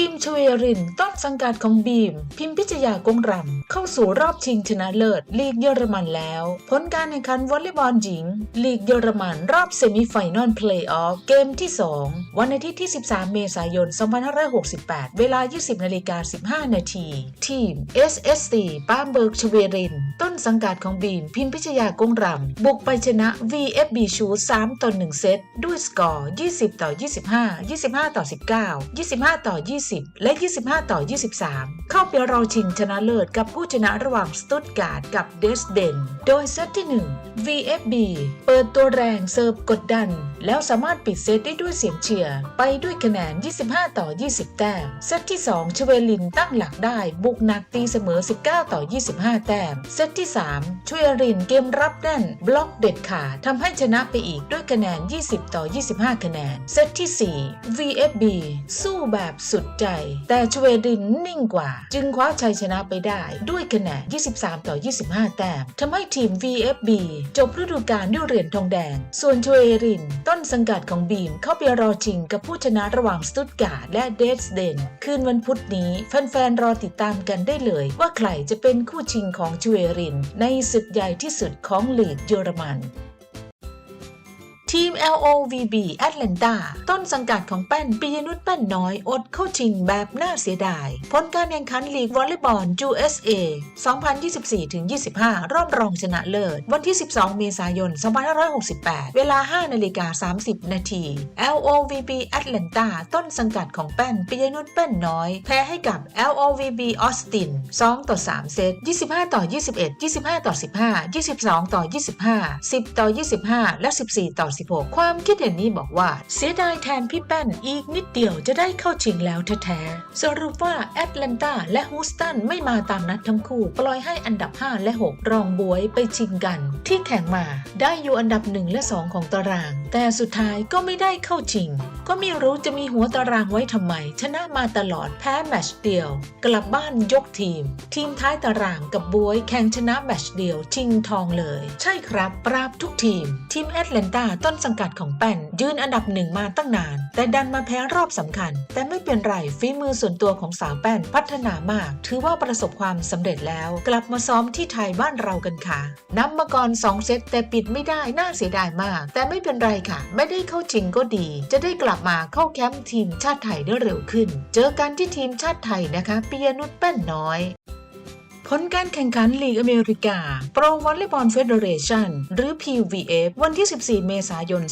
ทีมชเวรินต้นสังกัดของบีม พิมพิชยากงรำเข้าสู่รอบชิงชนะเลิศ ลีกเยอรมันแล้ว ผลการแข่งขันวอลเลย์บอลหญิง ลีกเยอรมันรอบเซมิไฟนอลเพลย์ออฟเกมที่ 2 วันอาทิตย์ที่ 13 เมษายน 2568 เวลา 20นาฬิกา15 นาที ทีม SSC ป้ามเบิร์กชเวริน ต้นสังกัดของบีม พิมพิชยากงรำบุกไปชนะ VFB ชู3ต่อ1เซตด้วยสกอร์ 20 ต่อ 25 25 ต่อ 19 25 ต่อ 20และ 25 ต่อ 23 เข้าไปรองชิงชนะเลิศกับผู้ชนะระหว่างสตุตการ์ดกับเดสเดน โดยเซตที่ 1 VFB เปิดตัวแรงเซิร์ฟกดดัน แล้วสามารถปิดเซตได้ด้วยเสียงเชียร์ ไปด้วยคะแนน 25 ต่อ 20 แต้ม เซตที่ 2 ชเวลินตั้งหลักได้บุกหนักตีเสมอ 19 ต่อ 25 แต้ม เซตที่ 3 ชเวลินเกมรับแน่น บล็อกเด็ดขาดทำให้ชนะไปอีกด้วยคะแนน 20 ต่อ 25 คะแนน เซตที่ 4 VFB สู้แบบสุดใจ แต่ชเวลินนิ่งกว่า จึงคว้าชัยชนะไปได้ด้วยคะแนน 23 ต่อ 25 แต้มทำให้ทีม VFB จบฤดูกาลด้วยเหรียญทองแดง ส่วนชเวริน ต้นสังกัดของบีมเข้าไปรอชิงกับผู้ชนะระหว่างสตุตการ์ดและเดสเดนคืนวันพุธนี้แฟนๆรอติดตามกันได้เลย ว่าใครจะเป็นคู่ชิงของชเวริน ในศึกใหญ่ที่สุดของลีกเยอรมัน ทีม LOVB Atlanta ต้นสังกัดของแป้นปิยนุชแป้นน้อย อดเข้าชิงแบบน่าเสียดาย ผลการแข่งขันลีกวอลเลย์บอล USA 2024-25 รอบรองชนะเลิศ วันที่ 12 เมษายน 2568 เวลา 5 นาฬิกา 30 นาที LOVB Atlanta ต้นสังกัดของแป้นปิยนุชแป้นน้อย แพ้ให้กับ LOVB Austin 2ต่อ 3 เซต 25 ต่อ 21 25 ต่อ 15 22 ต่อ 25 10 ต่อ 25 และ 14 ต่อ16ความคิดเห็นนี้บอกว่า เสียดายแทนพี่แป้นอีกนิดเดียวจะได้เข้าชิงแล้วแท้ๆ สรุปว่าแอตแลนตาและฮูสตันไม่มาตามนัดทั้งคู่ ปล่อยให้อันดับ 5 และ 6 รองบวยไปชิงกัน ที่แข่งมาได้อยู่อันดับ 1 และ 2 ของตาราง แต่สุดท้ายก็ไม่ได้เข้าชิง ก็ไม่รู้จะมีหัวตารางไว้ทำไม ชนะมาตลอดแพ้แมตช์เดียว กลับบ้านยกทีม ทีมท้ายตารางกับบวยแข่งชนะแมตช์เดียวชิงทองเลย ใช่ครับ ปราบทุกทีม ทีมแอตแลนตาต้้นสังกัดของแป้น ยืนอันดับหนึ่งมาตั้งนาน แต่ดันมาแพ้รอบสำคัญ แต่ไม่เป็นไรฝีมือส่วนตัวของสาวแป้นพัฒนามาก ถือว่าประสบความสำเร็จแล้ว กลับมาซ้อมที่ไทยบ้านเรากันค่ะนำมาก่อน2เซตแต่ปิดไม่ได้น่าเสียดายมาก แต่ไม่เป็นไรค่ะ ไม่ได้เข้าชิงก็ดี จะได้กลับมาเข้าแคมป์ทีมชาติไทยได้เร็วขึ้น เจอกันที่ทีมชาติไทยนะคะปิยนุชแป้นน้อย ผลการแข่งขันลีกอเมริกา โปรวอลเลย์บอลเฟเดเรชันหรือ PVF วันที่ 14 เมษายน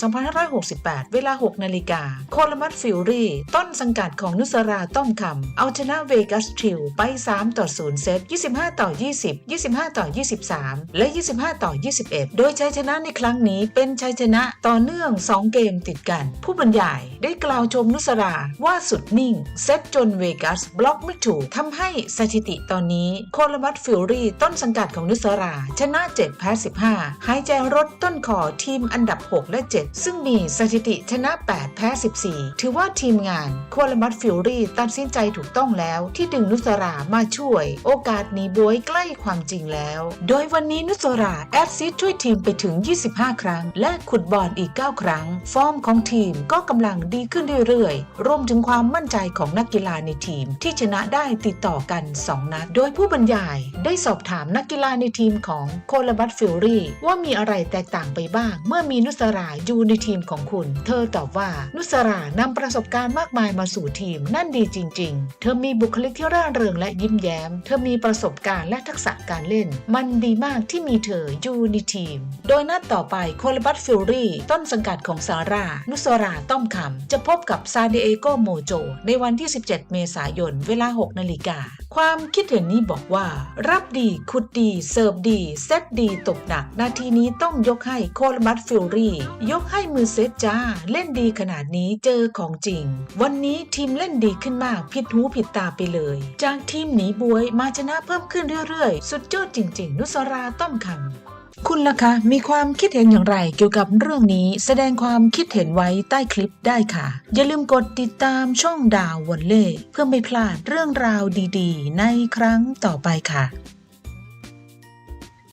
2568 เวลา 6 นาฬิกา โคลมัตฟิลรี่ ต้นสังกัดของนุสราต้อมคำ เอาชนะเวกัสทริลไป 3 ต่อ 0 เซต 25 ต่อ 20 25 ต่อ 23 และ 25 ต่อ 21 โดยชัยชนะในครั้งนี้เป็นชัยชนะต่อเนื่อง 2 เกมติดกัน ผู้บรรยายได้กล่าวชมนุสราว่าสุดนิ่ง เซตจนเวกัสบล็อกไม่ถูกทำให้สถิติตอนนี้โคลมัตฟิลรี่ต้นสังกัดของนุสรา ชนะ7แพ้15 หายใจรถต้นขอทีมอันดับ 6 และ 7 ซึ่งมีสถิติชนะ 8 แพ้ 14 ถือว่าทีมงานโคลมัตฟิลรี่ตัดสินใจถูกต้องแล้ว ที่ดึงนุสรามาช่วย โอกาสหนีบวยใกล้ความจริงแล้ว โดยวันนี้นุสราแอดซิสช่วยทีมไปถึง 25 ครั้ง และขุดบอลอีก 9 ครั้ง ฟอร์มของทีมก็กำลังดีขึ้นเรื่อยๆ รวมถึงความมั่นใจของนักกีฬาในทีมที่ชนะได้ติดต่อกัน 2 นัด โดยผู้บรรยายได้สอบถามนักกีฬาในทีมของโคลบัตฟิลรี่ว่ามีอะไรแตกต่างไปบ้าง เมื่อมีนุสราอยู่ในทีมของคุณ เธอตอบว่านุสรานำประสบการณ์มากมายมาสู่ทีม นั่นดีจริง ๆ เธอมีบุคลิกที่ร่าเริงและยิ้มแย้ม เธอมีประสบการณ์และทักษะการเล่น มันดีมากที่มีเธออยู่ในทีม โดยนัดต่อไปโคลบัตฟิลรี่ต้นสังกัดของซาร่า นุสราต้อมคำจะพบกับซาเดเอโกโมโจในวันที่ 17 เมษายน เวลา 6 นาฬิกา ความคิดเห็นนี้บอกว่ารับดีขุดดี เสิร์ฟดี เซตดี ตกหนัก นาทีนี้ต้องยกให้โคลมัตฟิลรี่ ยกให้มือเซตจ้า เล่นดีขนาดนี้เจอของจริง วันนี้ทีมเล่นดีขึ้นมาก ผิดหูผิดตาไปเลย จากทีมหนีบวยมาชนะเพิ่มขึ้นเรื่อยๆ สุดยอดจริง ๆ นุสราต้อมคำ คุณล่ะคะมีความคิดเห็นอย่างไรเกี่ยวกับเรื่องนี้ แสดงความคิดเห็นไว้ใต้คลิปได้ค่ะ อย่าลืมกดติดตามช่องดาววันเล่เพื่อไม่พลาดเรื่องราวดีๆ ในครั้งต่อไปค่ะ